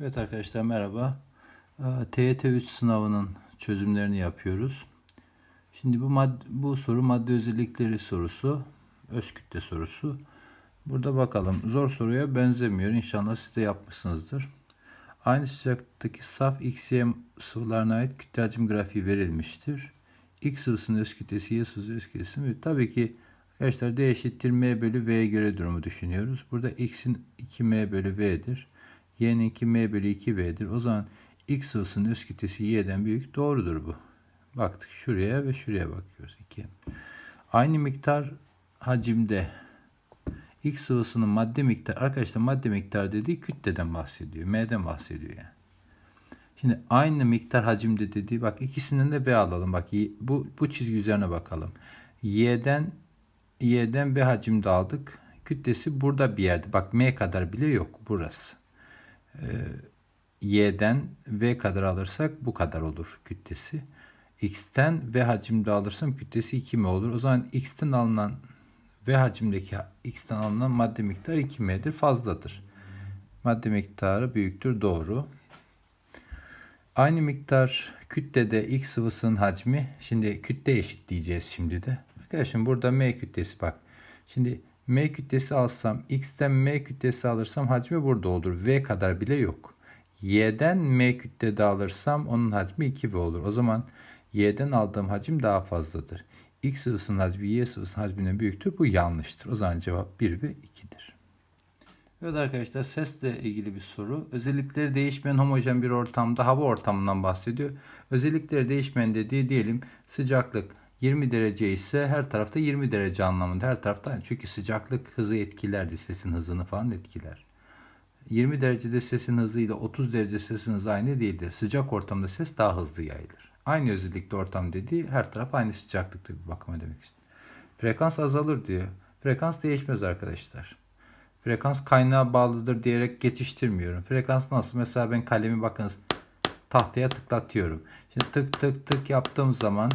Evet arkadaşlar merhaba. Ee, TYT 3 sınavının çözümlerini yapıyoruz. Şimdi bu mad bu soru madde özellikleri sorusu, öz kütle sorusu. Burada bakalım. Zor soruya benzemiyor. İnşallah siz de yapmışsınızdır. Aynı sıcaklıktaki saf XY sıvılarına ait kütle hacim grafiği verilmiştir. X sıvısının öz kütlesi, Y sıvısı öz kütlesi mi? Tabii ki arkadaşlar D eşittir M bölü V'ye göre durumu düşünüyoruz. Burada X'in 2M bölü V'dir. Y'ninki M bölü 2V'dir. O zaman X sıvısının öz kütlesi Y'den büyük. Doğrudur bu. Baktık şuraya ve şuraya bakıyoruz. 2. Aynı miktar hacimde X sıvısının madde miktarı, arkadaşlar madde miktarı dediği kütleden bahsediyor. M'den bahsediyor yani. Şimdi aynı miktar hacimde dediği bak ikisinden de B alalım. Bak bu bu çizgi üzerine bakalım. Y'den Y'den B hacimde aldık. Kütlesi burada bir yerde. Bak M kadar bile yok burası. Ee, Y'den V kadar alırsak bu kadar olur kütlesi. X'ten V hacimde alırsam kütlesi 2 M olur. O zaman X'ten alınan V hacimdeki X'ten alınan madde miktarı 2 M'dir. Fazladır. Madde miktarı büyüktür. Doğru. Aynı miktar kütlede X sıvısının hacmi. Şimdi kütle eşit diyeceğiz şimdi de. Arkadaşım burada M kütlesi bak. Şimdi M kütlesi alsam, X'ten M kütlesi alırsam hacmi burada olur. V kadar bile yok. Y'den M kütlede alırsam onun hacmi 2V olur. O zaman Y'den aldığım hacim daha fazladır. X sıvısının hacmi Y sıvısının hacminden büyüktür. Bu yanlıştır. O zaman cevap 1 ve 2'dir. Evet arkadaşlar sesle ilgili bir soru. Özellikleri değişmeyen homojen bir ortamda hava ortamından bahsediyor. Özellikleri değişmeyen dediği diyelim sıcaklık 20 derece ise her tarafta 20 derece anlamında. Her tarafta çünkü sıcaklık hızı etkilerdi. Sesin hızını falan etkiler. 20 derecede sesin hızı ile 30 derece sesin hızı aynı değildir. Sıcak ortamda ses daha hızlı yayılır. Aynı özellikte ortam dediği her taraf aynı sıcaklıkta bir bakıma demek istiyor. Frekans azalır diyor. Frekans değişmez arkadaşlar. Frekans kaynağa bağlıdır diyerek geçiştirmiyorum. Frekans nasıl? Mesela ben kalemi bakınız tahtaya tıklatıyorum. Şimdi tık tık tık yaptığım zaman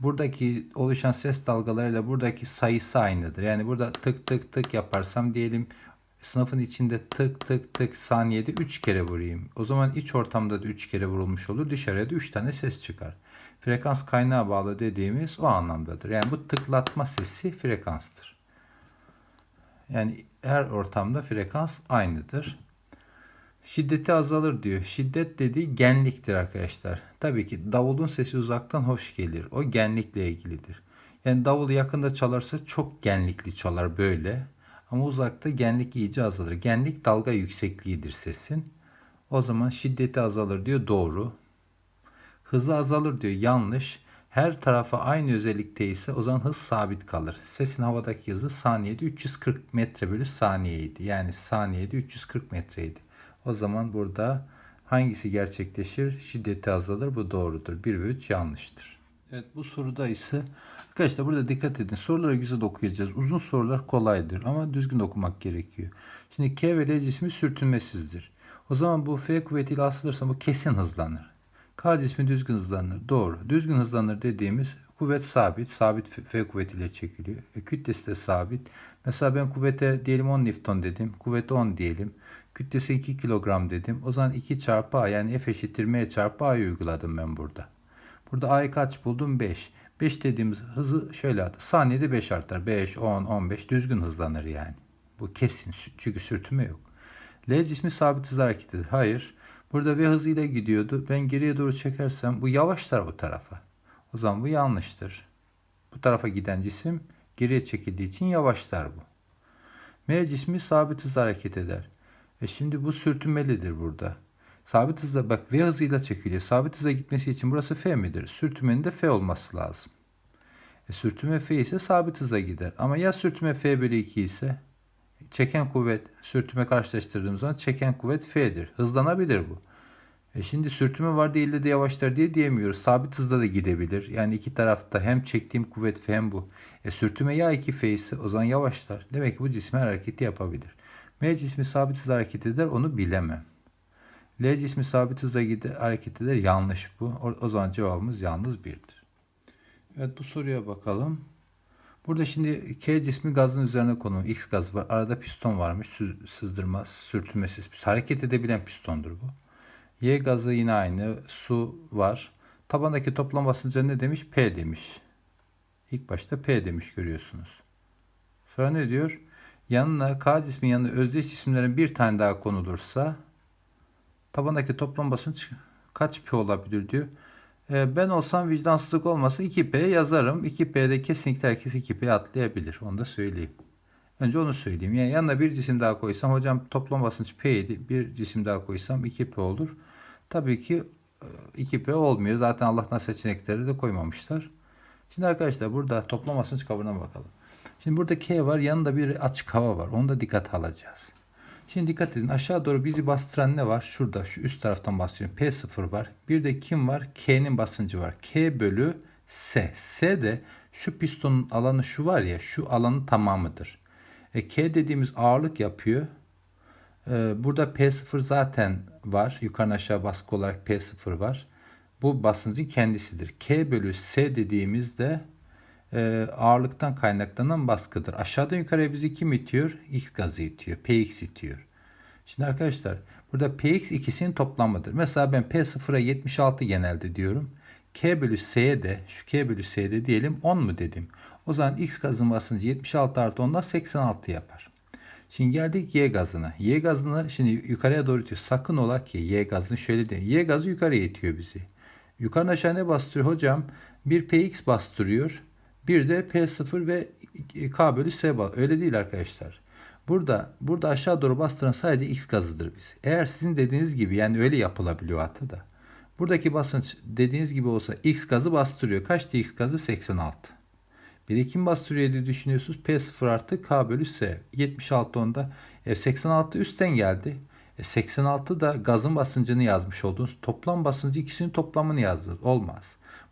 buradaki oluşan ses dalgalarıyla buradaki sayısı aynıdır. Yani burada tık tık tık yaparsam diyelim sınıfın içinde tık tık tık saniyede 3 kere vurayım. O zaman iç ortamda da 3 kere vurulmuş olur. Dışarıya da 3 tane ses çıkar. Frekans kaynağa bağlı dediğimiz o anlamdadır. Yani bu tıklatma sesi frekanstır. Yani her ortamda frekans aynıdır. Şiddeti azalır diyor. Şiddet dediği genliktir arkadaşlar. Tabii ki davulun sesi uzaktan hoş gelir. O genlikle ilgilidir. Yani davul yakında çalarsa çok genlikli çalar böyle. Ama uzakta genlik iyice azalır. Genlik dalga yüksekliğidir sesin. O zaman şiddeti azalır diyor. Doğru. Hızı azalır diyor. Yanlış. Her tarafa aynı özellikte ise o zaman hız sabit kalır. Sesin havadaki hızı saniyede 340 metre bölü saniyeydi. Yani saniyede 340 metreydi. O zaman burada hangisi gerçekleşir? Şiddeti azalır. Bu doğrudur. 1 ve 3 yanlıştır. Evet bu soruda ise arkadaşlar burada dikkat edin. Soruları güzel okuyacağız. Uzun sorular kolaydır ama düzgün okumak gerekiyor. Şimdi K ve L cismi sürtünmesizdir. O zaman bu F kuvvetiyle asılırsa bu kesin hızlanır. K cismi düzgün hızlanır. Doğru. Düzgün hızlanır dediğimiz kuvvet sabit. Sabit F kuvvetiyle çekiliyor. E, kütlesi de sabit. Mesela ben kuvvete diyelim 10 Newton dedim. Kuvveti 10 diyelim. Kütlesi 2 kilogram dedim. O zaman 2 çarpı A yani F eşittir M çarpı A'yı uyguladım ben burada. Burada A'yı kaç buldum? 5. 5 dediğimiz hızı şöyle adı. Saniyede 5 artar. 5, 10, 15 düzgün hızlanır yani. Bu kesin. Çünkü sürtünme yok. L cismi sabit hız hareketidir. Hayır. Burada V hızıyla gidiyordu. Ben geriye doğru çekersem bu yavaşlar bu tarafa. O zaman bu yanlıştır. Bu tarafa giden cisim geriye çekildiği için yavaşlar bu. M cismi sabit hız hareket eder. E şimdi bu sürtünmelidir burada. Sabit hızla bak V hızıyla çekiliyor. Sabit hıza gitmesi için burası F midir? Sürtünmenin de F olması lazım. E sürtünme F ise sabit hıza gider. Ama ya sürtünme F bölü 2 ise çeken kuvvet sürtünme karşılaştırdığımız zaman çeken kuvvet F'dir. Hızlanabilir bu. E şimdi sürtünme var değil de, de yavaşlar diye diyemiyoruz. Sabit hızda da gidebilir. Yani iki tarafta hem çektiğim kuvvet F hem bu. E sürtünme ya 2F ise o zaman yavaşlar. Demek ki bu cisme hareketi yapabilir. M cismi sabit hızla hareket eder onu bilemem. L cismi sabit hızla gider, hareket eder yanlış bu. O, o zaman cevabımız yalnız birdir. Evet bu soruya bakalım. Burada şimdi K cismi gazın üzerine konulu. X gazı var. Arada piston varmış. Süz, sızdırmaz, sürtünmesiz. Hareket edebilen pistondur bu. Y gazı yine aynı. Su var. Tabandaki toplam basıncı ne demiş? P demiş. İlk başta P demiş görüyorsunuz. Sonra ne diyor? Yanına K cismin yanına özdeş cisimlerin bir tane daha konulursa tabandaki toplam basınç kaç P olabilir diyor. Ee, ben olsam vicdansızlık olmasa 2P yazarım. 2P'de kesinlikle herkes 2P atlayabilir. Onu da söyleyeyim. Önce onu söyleyeyim. Yani yanına bir cisim daha koysam hocam toplam basınç P'ydi. Bir cisim daha koysam 2P olur. Tabii ki e, 2P olmuyor. Zaten Allah'tan seçenekleri de koymamışlar. Şimdi arkadaşlar burada toplam basınç kabına bakalım. Şimdi burada K var. Yanında bir açık hava var. Onu da dikkate alacağız. Şimdi dikkat edin. Aşağı doğru bizi bastıran ne var? Şurada şu üst taraftan basıyorum. P0 var. Bir de kim var? K'nin basıncı var. K bölü S. S de şu pistonun alanı şu var ya şu alanın tamamıdır. E, K dediğimiz ağırlık yapıyor. E, burada P0 zaten var. Yukarı aşağı baskı olarak P0 var. Bu basıncın kendisidir. K bölü S dediğimizde e, ağırlıktan kaynaklanan baskıdır. Aşağıdan yukarıya bizi kim itiyor? X gazı itiyor. Px itiyor. Şimdi arkadaşlar burada Px ikisinin toplamıdır. Mesela ben P0'a 76 genelde diyorum. K bölü S'ye de şu K bölü S'ye diyelim 10 mu dedim. O zaman X gazın basıncı 76 artı 10'dan 86 yapar. Şimdi geldik Y gazına. Y gazını şimdi yukarıya doğru itiyor. Sakın ola ki Y gazını şöyle de. Y gazı yukarıya itiyor bizi. Yukarı aşağı ne bastırıyor hocam? Bir Px bastırıyor. Bir de P0 ve K bölü S bas. Öyle değil arkadaşlar. Burada burada aşağı doğru bastıran sadece X gazıdır biz. Eğer sizin dediğiniz gibi yani öyle yapılabiliyor hatta da. Buradaki basınç dediğiniz gibi olsa X gazı bastırıyor. Kaçtı X gazı? 86. Bir de kim bastırıyor diye düşünüyorsunuz. P0 artı K bölü S. 76 onda. E, 86 üstten geldi. E, 86 da gazın basıncını yazmış oldunuz. Toplam basıncı ikisinin toplamını yazdınız. Olmaz.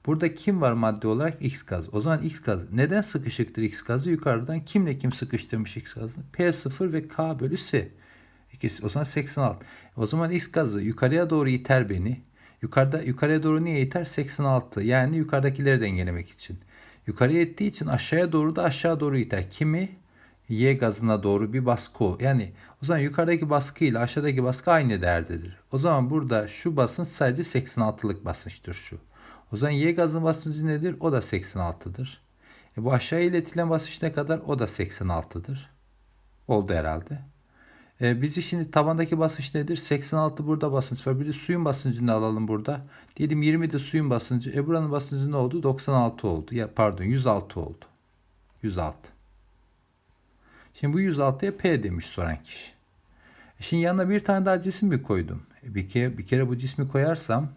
Burada kim var madde olarak? X gaz. O zaman X gazı. Neden sıkışıktır X gazı? Yukarıdan kimle kim sıkıştırmış X gazını? P0 ve K bölü S. İkisi, o zaman 86. O zaman X gazı yukarıya doğru iter beni. Yukarıda yukarıya doğru niye iter? 86. Yani yukarıdakileri dengelemek için. Yukarıya ittiği için aşağıya doğru da aşağı doğru iter. Kimi? Y gazına doğru bir baskı ol. Yani o zaman yukarıdaki baskı ile aşağıdaki baskı aynı değerdedir. O zaman burada şu basınç sadece 86'lık basınçtır şu. O zaman Y gazın basıncı nedir? O da 86'dır. E bu aşağı iletilen basınç ne kadar? O da 86'dır. Oldu herhalde. E bizi şimdi tabandaki basınç nedir? 86 burada basınç var. Bir de suyun basıncını alalım burada. Diyelim 20 de suyun basıncı. E buranın basıncı ne oldu? 96 oldu. Ya pardon 106 oldu. 106. Şimdi bu 106'ya P demiş soran kişi. E şimdi yanına bir tane daha cisim mi koydum? E bir kere bir kere bu cismi koyarsam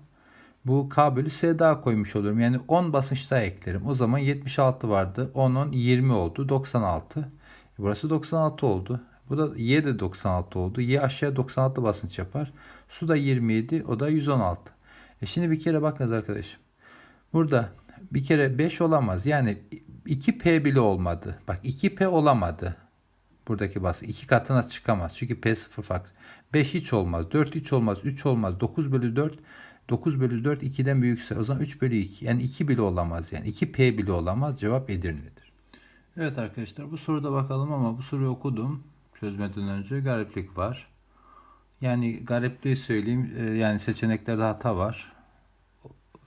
bu K bölü S daha koymuş olurum. Yani 10 basınç daha eklerim. O zaman 76 vardı. 10 10 20 oldu. 96. E burası 96 oldu. Bu da Y de 96 oldu. Y aşağıya 96 basınç yapar. Su da 27. O da 116. E şimdi bir kere bakınız arkadaşım. Burada bir kere 5 olamaz. Yani 2P bile olmadı. Bak 2P olamadı. Buradaki bası. 2 katına çıkamaz. Çünkü P0 farklı. 5 hiç olmaz. 4 hiç olmaz. 3 olmaz. 9 bölü 4 9 bölü 4 2'den büyükse o zaman 3 bölü 2. Yani 2 bile olamaz. Yani 2P bile olamaz. Cevap Edirne'dir. Evet arkadaşlar bu soruda bakalım ama bu soruyu okudum. Çözmeden önce gariplik var. Yani garipliği söyleyeyim. e, Yani seçeneklerde hata var.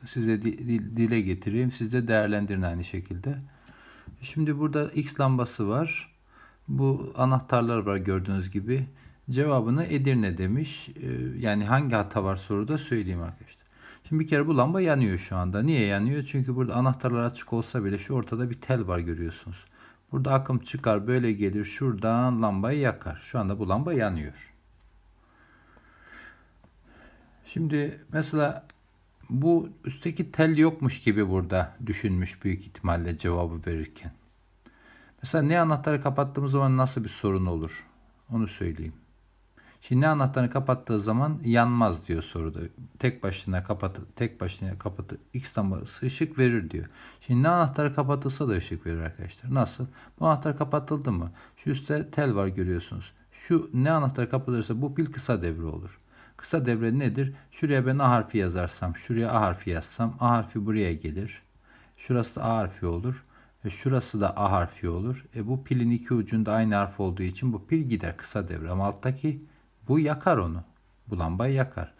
Size di- di- dile getireyim. Siz de değerlendirin aynı şekilde. Şimdi burada X lambası var. Bu anahtarlar var gördüğünüz gibi. Cevabını Edirne demiş. Ee, Yani hangi hata var soruda söyleyeyim arkadaşlar. Şimdi bir kere bu lamba yanıyor şu anda. Niye yanıyor? Çünkü burada anahtarlar açık olsa bile şu ortada bir tel var görüyorsunuz. Burada akım çıkar böyle gelir şuradan lambayı yakar. Şu anda bu lamba yanıyor. Şimdi mesela bu üstteki tel yokmuş gibi burada düşünmüş büyük ihtimalle cevabı verirken. Mesela ne anahtarı kapattığımız zaman nasıl bir sorun olur? Onu söyleyeyim. Şimdi anahtarını kapattığı zaman yanmaz diyor soruda. Tek başına kapatı, tek başına kapatı X lambası ışık verir diyor. Şimdi ne anahtarı kapatılsa da ışık verir arkadaşlar. Nasıl? Bu anahtar kapatıldı mı? Şu üstte tel var görüyorsunuz. Şu ne anahtar kapatılırsa bu pil kısa devre olur. Kısa devre nedir? Şuraya ben A harfi yazarsam, şuraya A harfi yazsam, A harfi buraya gelir. Şurası da A harfi olur. Ve şurası da A harfi olur. E bu pilin iki ucunda aynı harf olduğu için bu pil gider kısa devre. Ama alttaki bu yakar onu. Bu lambayı yakar.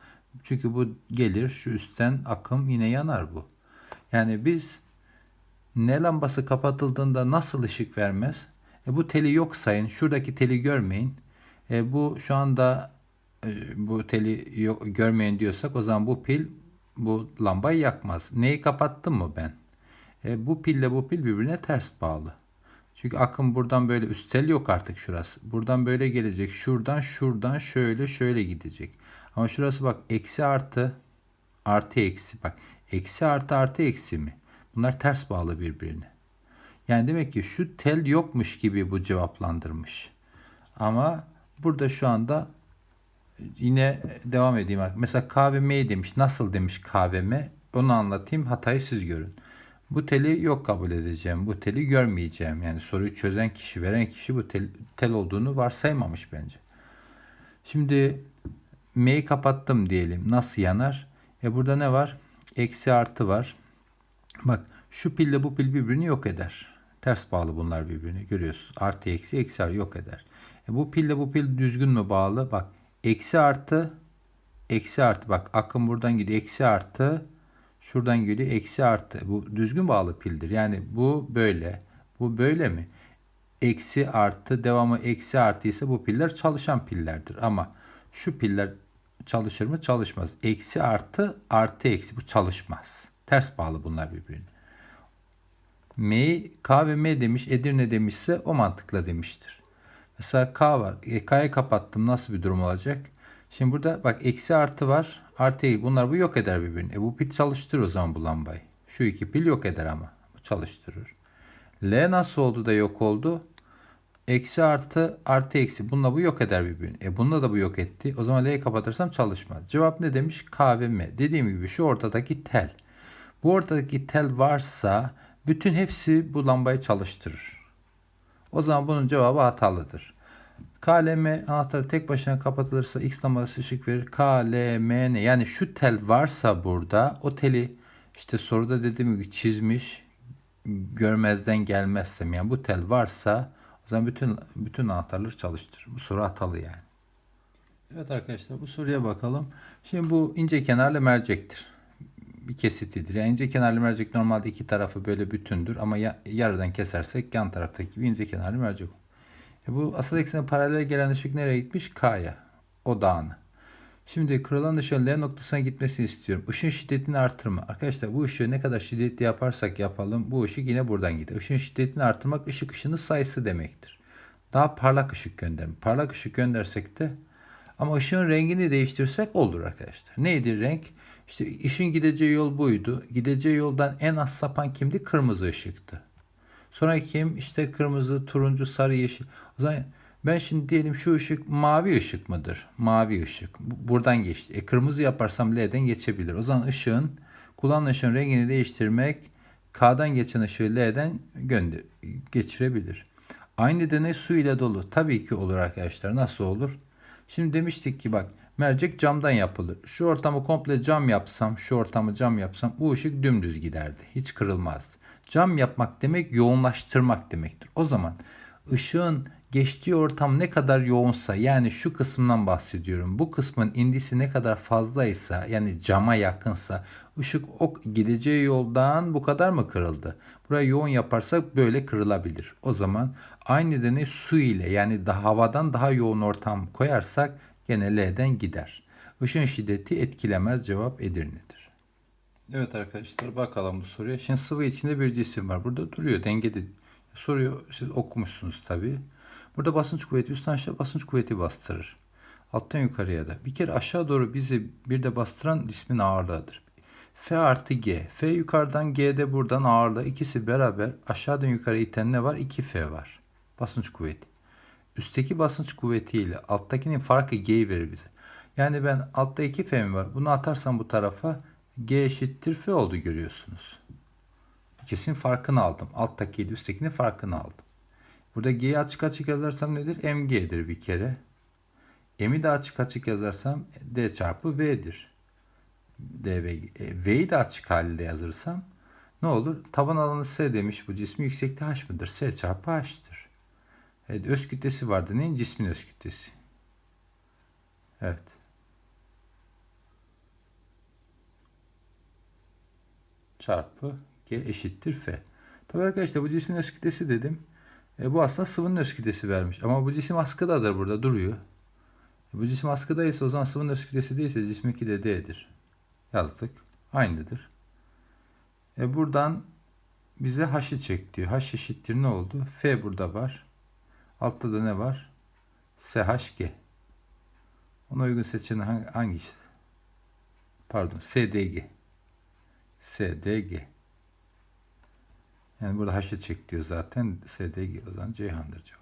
Çünkü bu gelir şu üstten akım yine yanar bu. Yani biz ne lambası kapatıldığında nasıl ışık vermez? E, bu teli yok sayın. Şuradaki teli görmeyin. E, bu şu anda e, bu teli yok, görmeyin diyorsak o zaman bu pil bu lambayı yakmaz. Neyi kapattım mı ben? E, bu pille bu pil birbirine ters bağlı. Çünkü akım buradan böyle üst tel yok artık şurası. Buradan böyle gelecek. Şuradan şuradan şöyle şöyle gidecek. Ama şurası bak eksi artı artı eksi bak eksi artı artı eksi mi? Bunlar ters bağlı birbirine. Yani demek ki şu tel yokmuş gibi bu cevaplandırmış. Ama burada şu anda yine devam edeyim. Mesela KVM demiş. Nasıl demiş KVM? Onu anlatayım. Hatayı siz görün. Bu teli yok kabul edeceğim. Bu teli görmeyeceğim. Yani soruyu çözen kişi, veren kişi bu tel, tel olduğunu varsaymamış bence. Şimdi M'yi kapattım diyelim. Nasıl yanar? E burada ne var? Eksi artı var. Bak şu pille bu pil birbirini yok eder. Ters bağlı bunlar birbirini görüyorsunuz. Artı eksi eksi artı yok eder. E bu pille bu pil düzgün mü bağlı? Bak eksi artı eksi artı bak akım buradan gidiyor eksi artı şuradan geliyor eksi artı. Bu düzgün bağlı pildir. Yani bu böyle. Bu böyle mi? Eksi artı devamı eksi artı ise bu piller çalışan pillerdir. Ama şu piller çalışır mı? Çalışmaz. Eksi artı artı eksi bu çalışmaz. Ters bağlı bunlar birbirine. M'yi K ve M demiş, Edirne demişse o mantıkla demiştir. Mesela K var. E, K'yı kapattım. Nasıl bir durum olacak? Şimdi burada bak eksi artı var. Artı. Bunlar bu yok eder birbirini. E bu pil çalıştırır o zaman bu lambayı. Şu iki pil yok eder ama. Bu çalıştırır. L nasıl oldu da yok oldu? Eksi artı artı eksi. Bununla bu yok eder birbirini. E bununla da bu yok etti. O zaman L'yi kapatırsam çalışmaz. Cevap ne demiş? K ve M. Dediğim gibi şu ortadaki tel. Bu ortadaki tel varsa bütün hepsi bu lambayı çalıştırır. O zaman bunun cevabı hatalıdır. KLM anahtarı tek başına kapatılırsa X lambası ışık verir. KLM ne? Yani şu tel varsa burada o teli işte soruda dediğim gibi çizmiş görmezden gelmezsem yani bu tel varsa o zaman bütün bütün anahtarları çalıştırır. Bu soru hatalı yani. Evet arkadaşlar bu soruya bakalım. Şimdi bu ince kenarlı mercektir bir kesitidir. Yani ince kenarlı mercek normalde iki tarafı böyle bütündür ama ya, yarıdan kesersek yan taraftaki gibi ince kenarlı mercek olur. E bu asıl eksene paralel gelen ışık nereye gitmiş? K'ya. Odağına. Şimdi kırılan ışığın L noktasına gitmesini istiyorum. Işın şiddetini artırma. Arkadaşlar bu ışığı ne kadar şiddetli yaparsak yapalım bu ışık yine buradan gider. Işın şiddetini artırmak ışık ışını sayısı demektir. Daha parlak ışık gönderim. Parlak ışık göndersek de ama ışığın rengini değiştirsek olur arkadaşlar. Neydi renk? İşte işin gideceği yol buydu. Gideceği yoldan en az sapan kimdi? Kırmızı ışıktı. Sonra kim? İşte kırmızı, turuncu, sarı, yeşil. O zaman ben şimdi diyelim şu ışık mavi ışık mıdır? Mavi ışık. Buradan geçti. E kırmızı yaparsam L'den geçebilir. O zaman ışığın kullanılan ışığın rengini değiştirmek K'dan geçen ışığı L'den gönder geçirebilir. Aynı deney su ile dolu. Tabii ki olur arkadaşlar. Nasıl olur? Şimdi demiştik ki bak mercek camdan yapılır. Şu ortamı komple cam yapsam, şu ortamı cam yapsam bu ışık dümdüz giderdi. Hiç kırılmazdı. Cam yapmak demek yoğunlaştırmak demektir. O zaman ışığın geçtiği ortam ne kadar yoğunsa yani şu kısımdan bahsediyorum. Bu kısmın indisi ne kadar fazlaysa yani cama yakınsa ışık o gideceği yoldan bu kadar mı kırıldı? Buraya yoğun yaparsak böyle kırılabilir. O zaman aynı nedeni su ile yani da havadan daha yoğun ortam koyarsak gene L'den gider. Işın şiddeti etkilemez cevap Edirne'dir. Evet arkadaşlar bakalım bu soruya. Şimdi sıvı içinde bir cisim var. Burada duruyor dengede. Soruyu siz okumuşsunuz tabii. Burada basınç kuvveti üstten aşağı basınç kuvveti bastırır. Alttan yukarıya da. Bir kere aşağı doğru bizi bir de bastıran cismin ağırlığıdır. F artı G. F yukarıdan G de buradan ağırlığı. ikisi beraber aşağıdan yukarı iten ne var? 2F var. Basınç kuvveti. Üstteki basınç kuvveti ile alttakinin farkı G'yi verir bize. Yani ben altta 2F mi var? Bunu atarsam bu tarafa G eşittir F oldu görüyorsunuz. İkisinin farkını aldım. Alttaki ile üsttekinin farkını aldım. Burada G'yi açık açık yazarsam nedir? MG'dir bir kere. M'i de açık açık yazarsam D çarpı V'dir. D ve e, V'yi de açık halinde yazırsam ne olur? Taban alanı S demiş bu cismin yüksekliği H mıdır? S çarpı H'tır. Evet, öz kütlesi vardı. Neyin? Cismin öz kütlesi. Evet. Çarpı G eşittir F. Tabii arkadaşlar bu cismin öz kütlesi dedim. E, bu aslında sıvının öz kütlesi vermiş. Ama bu cisim askıdadır burada duruyor. E, bu cisim askıdaysa o zaman sıvının öz kütlesi değilse cisminki de D'dir. Yazdık. Aynıdır. E, buradan bize H'ı çek diyor. H eşittir ne oldu? F burada var. Altta da ne var? SHG. Ona uygun seçeneği hangi, hangisi? Pardon, SDG. SDG. Yani burada H'ı çek diyor zaten. SDG o zaman Ceyhan'dır cevap.